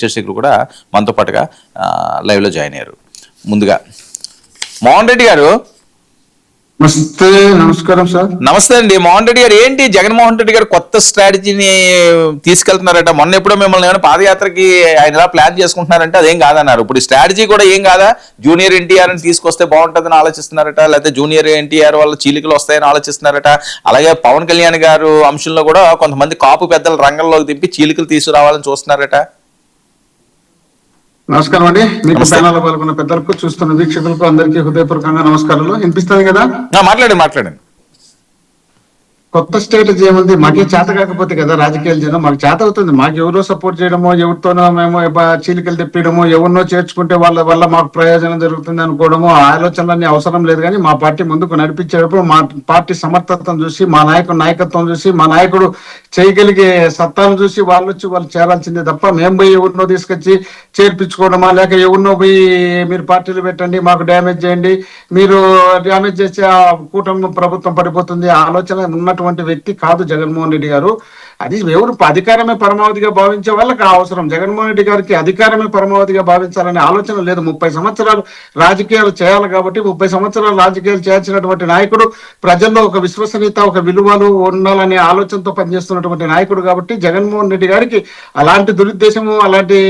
చంద్రశేఖర్ కూడా మనతో పాటుగా ఆ, live లో జాయిన్ అయ్యారు. ముందుగా మోహన్ రెడ్డి గారు. నమస్తే నమస్కారం సార్. నమస్తే అండి. మోహన్ రెడ్డి గారు ఏంటి జగన్మోహన్ రెడ్డి గారు కొత్త స్ట్రాటజీని తీసుకెళ్తున్నారట? మొన్న ఎప్పుడో మిమ్మల్ని ఏమైనా పాదయాత్రకి ఆయన ఎలా ప్లాన్ చేసుకుంటున్నారంటే అదేం కాదన్నారు. ఇప్పుడు స్ట్రాటజీ కూడా ఏం కాదా? జూనియర్ ఎన్టీఆర్ అని తీసుకొస్తే బాగుంటుందని ఆలోచిస్తున్నారట లేకపోతే జూనియర్ ఎన్టీఆర్ వాళ్ళ చీలికలు వస్తాయని ఆలోచిస్తున్నారట. అలాగే పవన్ కళ్యాణ్ గారు అంశంలో కూడా కొంతమంది కాపు పెద్దల రంగంలోకి దింపి చీలికలు తీసుకురావాలని చూస్తున్నారట. నమస్కారం అండి. మీకు. ప్యానల్ పాల్గొన్న పెద్దలకు చూస్తున్న వీక్షకులకు అందరికీ హృదయపూర్వకంగా నమస్కారాలు. వినిపిస్తుంది కదా? మాట్లాడండి మాట్లాడండి. కొత్త స్ట్రాటజీ ఏముంది? మాకే చేత కాకపోతే కదా రాజకీయాలు చేయడం మాకు చేత అవుతుంది. మాకు ఎవరో సపోర్ట్ చేయడమో ఎవరితోనో మేము చీలికలు తెప్పియడమో ఎవరినో చేర్చుకుంటే వాళ్ళ వల్ల మాకు ప్రయోజనం జరుగుతుంది అనుకోవడమో ఆ ఆలోచనలన్నీ అవసరం లేదు కానీ మా పార్టీ ముందుకు నడిపించేటప్పుడు మా పార్టీ సమర్థతను చూసి మా నాయకుడు నాయకత్వం చూసి మా నాయకుడు చేయగలిగే సత్తాను చూసి వాళ్ళు వచ్చి వాళ్ళు చేరాల్సిందే తప్ప మేము పోయి ఎవరినో తీసుకొచ్చి చేర్పించుకోవడమా? లేక ఎవరినో పోయి మీరు పార్టీలు పెట్టండి మాకు డ్యామేజ్ చేయండి మీరు డ్యామేజ్ చేస్తే ఆ కూటమి ప్రభుత్వం పడిపోతుంది. ఆ ఆలోచన ఉన్నటువంటి వ్యక్తి కాదు జగన్మోహన్ రెడ్డి గారు. అది ఎవరు అధికారమే పరమావధిగా భావించే వాళ్ళకి అవసరం. జగన్మోహన్ రెడ్డి గారికి అధికారమే పరమావధిగా భావించాలనే ఆలోచన లేదు. ముప్పై సంవత్సరాలు రాజకీయాలు చేయాలి కాబట్టి ముప్పై సంవత్సరాలు రాజకీయాలు చేయాల్సినటువంటి నాయకుడు ప్రజల్లో ఒక విశ్వసనీయత ఒక విలువలు ఉండాలనే ఆలోచనతో పనిచేస్తున్నటువంటి నాయకుడు కాబట్టి జగన్మోహన్ రెడ్డి గారికి అలాంటి దురుద్దేశము అలాంటి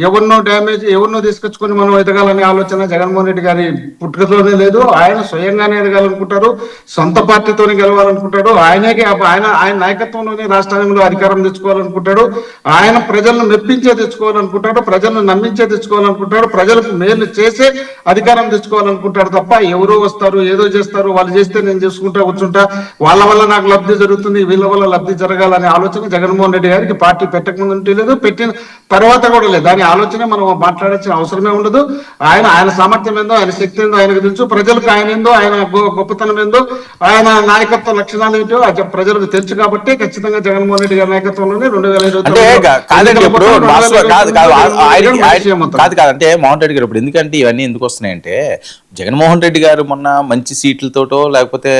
ఎవరినో డ్యామేజ్ ఎవరినో తీసుకొచ్చుకొని మనం ఎదగాలనే ఆలోచన జగన్మోహన్ రెడ్డి గారి పుట్టుకతోనే లేదు. ఆయన స్వయంగానే ఎదగాలనుకుంటారు సొంత పార్టీతోనే గెలవాలనుకుంటాడు ఆయనకి ఆయన ఆయన నాయకత్వంలోనే రాష్ట్రంలో అధికారం తెచ్చుకోవాలనుకుంటాడు ఆయన ప్రజలను మెప్పించే తెచ్చుకోవాలనుకుంటాడు ప్రజలను నమ్మించే తెచ్చుకోవాలనుకుంటాడు ప్రజలకు మేలు చేసే అధికారం తెచ్చుకోవాలనుకుంటాడు తప్ప ఎవరో వస్తారు ఏదో చేస్తారు వాళ్ళు చేస్తే నేను చేసుకుంటా కూర్చుంటా వాళ్ళ వల్ల నాకు లబ్ధి జరుగుతుంది వీళ్ళ వల్ల లబ్ధి జరగాలనే ఆలోచన జగన్మోహన్ రెడ్డి గారికి పార్టీ పెట్టకముందు లేదు పెట్టిన తర్వాత కూడా లేదు. దాని ఆలోచన మనం మాట్లాడాల్సిన అవసరమే ఉండదు. ఆయన ఆయన సామర్థ్యం ఏందో ఆయన శక్తి ఏందో ఆయనకు తెలుసు. ప్రజలకు ఆయన ఏందో ఆయన గొప్పతనం ఏందో ఆయన నాయకత్వ లక్షణాలు ఏంటో ప్రజలకు తెలుసు కాబట్టి ఖచ్చితంగా జగన్మోహన్ రెడ్డి గారి నాయకత్వంలోనే రెండు వేల కాదు కాదు అంటే మోహన్ రెడ్డి గారు ఇప్పుడు ఎందుకంటే ఇవన్నీ ఎందుకు వస్తున్నాయంటే జగన్మోహన్ రెడ్డి గారు మొన్న మంచి సీట్లతోటో లేకపోతే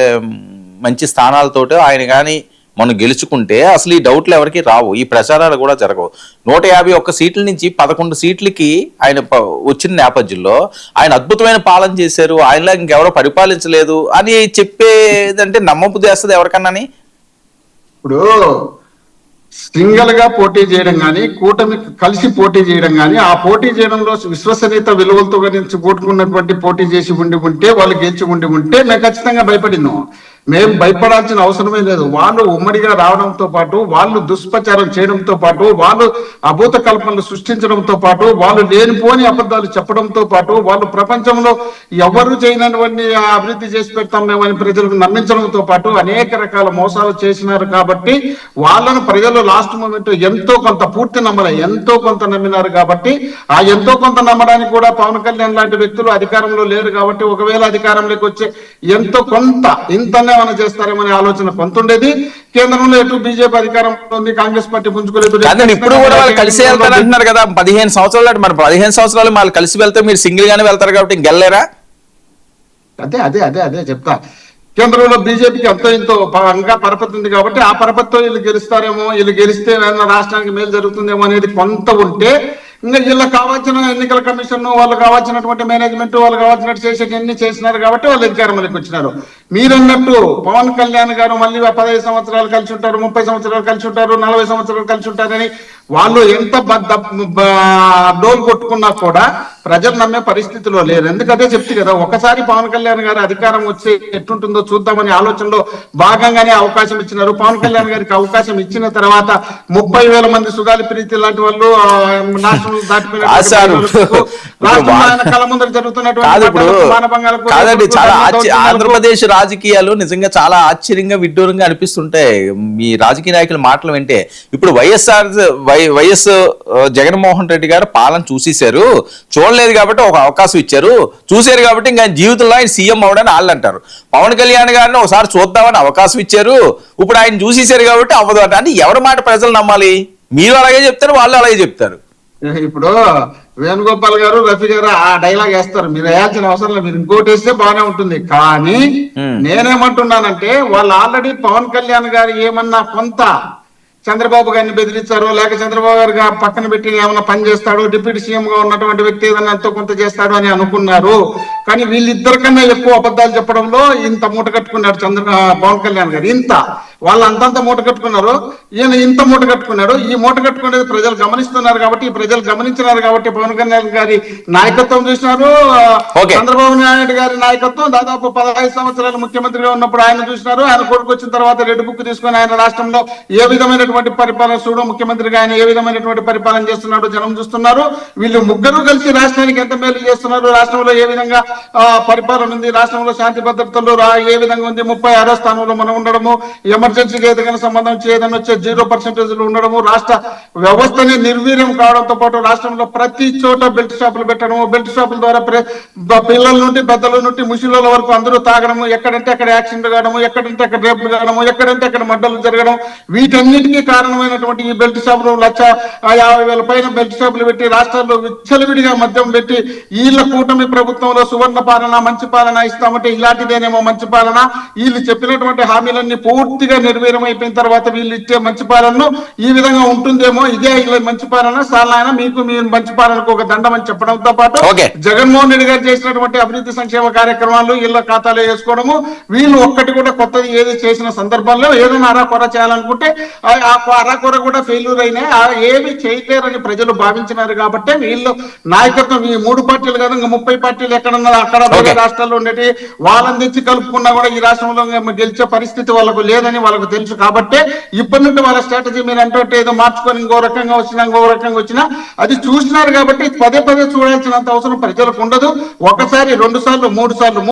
మంచి స్థానాలతోటో ఆయన కానీ మనం గెలుచుకుంటే అసలు ఈ డౌట్లు ఎవరికి రావు. ఈ ప్రచారాలు కూడా జరగవు. నూట యాభై ఒక్క సీట్ల నుంచి పదకొండు సీట్లకి ఆయన ప- వచ్చిన నేపథ్యంలో ఆయన అద్భుతమైన పాలన చేశారు. ఆయనలా ఇంకెవరో పరిపాలించలేదు అని చెప్పేదంటే నమ్మపు చేస్తుంది ఎవరికన్నాని ఇప్పుడు సింగిల్గా పోటీ చేయడం కానీ కూటమి కలిసి పోటీ చేయడం కానీ ఆ పోటీ చేయడంలో విశ్వసనీయత విలువలతో గురించి కూడుకున్నటువంటి పోటీ చేసి ఉండి ఉంటే వాళ్ళు గెలిచి ఉండి ఉంటే మేము ఖచ్చితంగా భయపడినాం. మేము భయపడాల్సిన అవసరమే లేదు. వాళ్ళు ఉమ్మడిగా రావడంతో పాటు వాళ్ళు దుష్ప్రచారం చేయడంతో పాటు వాళ్ళు అభూత కల్పనలు సృష్టించడంతో పాటు వాళ్ళు లేనిపోని అబద్ధాలు చెప్పడంతో పాటు వాళ్ళు ప్రపంచంలో ఎవరు చేయనటువంటి అభివృద్ధి చేసి పెడతాం మేమని ప్రజలకు నమ్మించడంతో పాటు అనేక రకాల మోసాలు చేసినారు కాబట్టి వాళ్ళను ప్రజలు లాస్ట్ మూమెంట్ ఎంతో కొంత పూర్తి నమ్మలే ఎంతో కొంత నమ్మినారు కాబట్టి ఆ ఎంతో కొంత నమ్మడానికి కూడా పవన్ కళ్యాణ్ లాంటి వ్యక్తులు అధికారంలో లేరు కాబట్టి ఒకవేళ అధికారంలోకి వచ్చే ఎంతో కొంత ఇంతనే మనం చేస్తారేమనే ఆలోచన కొంత ఉండేది కేంద్రంలో ఎటు బీజేపీ అధికారంలో ఉంది కాంగ్రెస్ పార్టీ పుంజుకోలేదు. ఇప్పుడు కూడా వాళ్ళు కలిసి వెళ్తారు అంటున్నారు కదా. పదిహేను సంవత్సరాలు మరి పదిహేను సంవత్సరాలు వాళ్ళు కలిసి వెళ్తే మీరు సింగిల్ గానే వెళ్తారు కాబట్టి ఇంకెళ్ళలేరా? అదే అదే అదే అదే చెప్తా. కేంద్రంలో బీజేపీకి ఎంతో ఇంతో ఇంకా పరపతి ఉంది కాబట్టి ఆ పరపతితో వీళ్ళు గెలుస్తారేమో వీళ్ళు గెలిస్తే రాష్ట్రానికి మేలు జరుగుతుందేమో అనేది కొంత ఉంటే ఇంకా వీళ్ళకి కావాల్సిన ఎన్నికల కమిషన్ వాళ్ళు కావాల్సినటువంటి మేనేజ్మెంట్ వాళ్ళు కావాల్సినట్టు చేసేటన్ని చేసినారు కాబట్టి వాళ్ళు అధికారంలోకి వచ్చినారు. మీరన్నట్టు పవన్ కళ్యాణ్ గారు మళ్ళీ పదహైదు సంవత్సరాలు కలిసి ఉంటారు ముప్పై సంవత్సరాలు కలిసి ఉంటారు నలభై సంవత్సరాలు కలిసి ఉంటారని వాళ్ళు ఎంత డోలు కొట్టుకున్నా కూడా ప్రజలు నమ్మే పరిస్థితిలో లేరు ఎందుకంటే చెప్తే కదా ఒకసారి పవన్ కళ్యాణ్ గారి అధికారం వచ్చి ఎట్టుంటుందో చూద్దామనే ఆలోచనలో భాగంగానే అవకాశం ఇచ్చినారు పవన్ కళ్యాణ్ గారికి అవకాశం ఇచ్చిన తర్వాత ముప్పై వేల మంది సుగాలి ప్రీతి లాంటి వాళ్ళు సార్. దాటిపోయిన రాష్ట్రంలో కళ్ళ ముందర జరుగుతున్నటువంటి ఆంధ్రప్రదేశ్ రాజకీయాలు నిజంగా చాలా ఆశ్చర్యంగా విడ్డూరంగా అనిపిస్తుంటాయి మీ రాజకీయ నాయకుల మాటలు వింటే ఇప్పుడు YSR Y- YS Jaganmohan Reddy garu పాలన చూసేశారు. చూడలేదు కాబట్టి ఒక అవకాశం ఇచ్చారు. చూశారు కాబట్టి ఇంకా జీవితంలో ఆయన సీఎం అవడని వాళ్ళు అంటారు. పవన్ కళ్యాణ్ గారిని ఒకసారి చూద్దామని అవకాశం ఇచ్చారు. ఇప్పుడు ఆయన చూసేశారు కాబట్టి అవ్వదు అంటే ఎవరి మాట ప్రజలు నమ్మాలి? మీరు అలాగే చెప్తారు వాళ్ళు అలాగే చెప్తారు. ఇప్పుడు వేణుగోపాల్ గారు రఫీ గారు ఆ డైలాగ్ వేస్తారు. మీరు వేయాల్సిన అవసరం లేదు. మీరు ఇంకోటి వేస్తే బాగానే ఉంటుంది. కానీ. నేనేమంటున్నానంటే వాళ్ళు ఆల్రెడీ పవన్ కళ్యాణ్ గారు ఏమన్నా కొంత చంద్రబాబు గారిని బెదిరించారో లేక చంద్రబాబు గారు పక్కన పెట్టి ఏమైనా పని చేస్తాడు డిప్యూటీ సీఎం గా ఉన్నటువంటి వ్యక్తి ఏదైనా ఎంతో కొంత చేస్తాడు అని అనుకున్నారు. కానీ వీళ్ళిద్దరికన్నా ఎక్కువ అబద్ధాలు చెప్పడంలో ఇంత మూట కట్టుకున్నాడు చంద్ర పవన్ కళ్యాణ్ గారు. ఇంత వాళ్ళు అంతంత మూట కట్టుకున్నారు ఈయన ఇంత మూట కట్టుకున్నాడు ఈ మూట కట్టుకునేది ప్రజలు గమనిస్తున్నారు కాబట్టి ప్రజలు గమనించినారు కాబట్టి పవన్ కళ్యాణ్ గారి నాయకత్వం చూసినారు. చంద్రబాబు నాయుడు గారి నాయకత్వం దాదాపు పదహైదు సంవత్సరాలు ముఖ్యమంత్రిగా ఉన్నప్పుడు ఆయన చూసినారు. ఆయన కొడుకు వచ్చిన తర్వాత రెడ్ బుక్ తీసుకొని ఆయన రాష్ట్రంలో ఏ విధమైనటువంటి పరిపాలన చూడు ముఖ్యమంత్రిగా ఆయన ఏ విధమైనటువంటి పరిపాలన చేస్తున్నాడు జనం చూస్తున్నారు. వీళ్ళు ముగ్గురు కలిసి రాష్ట్రానికి ఎంత మేలు చేస్తున్నారు? రాష్ట్రంలో ఏ విధంగా పరిపాలన ఉంది? రాష్ట్రంలో శాంతి భద్రతలు ఏ విధంగా ఉంది? ముప్పై ఆరో స్థానంలో మనం ఉండడము ఎమర్జెన్సీకి ఏదైనా సంబంధం చేయదని వచ్చే జీరో పర్సెంటేజ్ ఉండడము రాష్ట్ర వ్యవస్థని నిర్వీర్యం కావడంతో పాటు రాష్ట్రంలో ప్రతి చోట బెల్ట్ షాపులు పెట్టడము బెల్ట్ షాపుల ద్వారా పిల్లల నుండి పెద్దల నుండి ముసలిల వరకు అందరూ తాగడము ఎక్కడంటే అక్కడ యాక్సిడెంట్ కావడము ఎక్కడంటే అక్కడ రేపులు కావడము ఎక్కడంటే అక్కడ మడ్డలు జరగడం వీటన్నిటికీ కారణమైనటువంటి ఈ బెల్ట్ షాపులు లక్ష యాభై వేల పైన బెల్ట్ షాపులు పెట్టి రాష్ట్రాల్లో విచ్చలవిడిగా మద్యం పెట్టి వీళ్ళ కూటమి ప్రభుత్వంలో సువర్ణ పాలన మంచి పాలన ఇస్తామంటే ఇలాంటిదేనేమో మంచి పాలన. వీళ్ళు చెప్పినటువంటి హామీలన్నీ పూర్తిగా నెరవేరం అయిపోయిన తర్వాత వీళ్ళు ఇచ్చే మంచి పాలనను ఈ విధంగా ఉంటుందేమో ఇదే వీళ్ళ మంచి పాలన సాలనాయన మీకు మీ మంచి పాలనకు ఒక దండం అని చెప్పడంతో పాటు. జగన్మోహన్ రెడ్డి గారు చేసినటువంటి అభివృద్ధి సంక్షేమ కార్యక్రమాలు ఇళ్ళ ఖాతాలో వేసుకోవడము వీళ్ళు ఒక్కటి కూడా కొత్తది ఏది చేసిన సందర్భంలో ఏదైనా అరాకొర చేయాలనుకుంటే ఆ- అరాకొర కూడా ఫెయిల్యూర్ అయినాయి ఆ ఏవి చేయలేరని ప్రజలు భావించినారు కాబట్టి వీళ్ళు నాయకత్వం ఈ మూడు పార్టీలు కాదు ఇంకా ముప్పై పార్టీలు ఎక్కడన్నా అక్కడ. రాష్ట్రాల్లో ఉండేటి వాళ్ళని తెచ్చి కలుపుకున్నా కూడా ఈ రాష్ట్రంలో గెలిచే పరిస్థితి వాళ్ళకు లేదని వాళ్ళకు తెలుసు కాబట్టి ఇప్పటి నుండి వాళ్ళ స్ట్రాటజీ మీరు అంటే ఏదో మార్చుకొని ఇంకో రకంగా వచ్చినా ఇంకో రకంగా వచ్చినా అది చూసినారు కాబట్టి పదే పదే చూడాల్సినంత అవసరం ప్రజలకు ఉండదు. ఒకసారి రెండు సార్లు మూడు సార్లు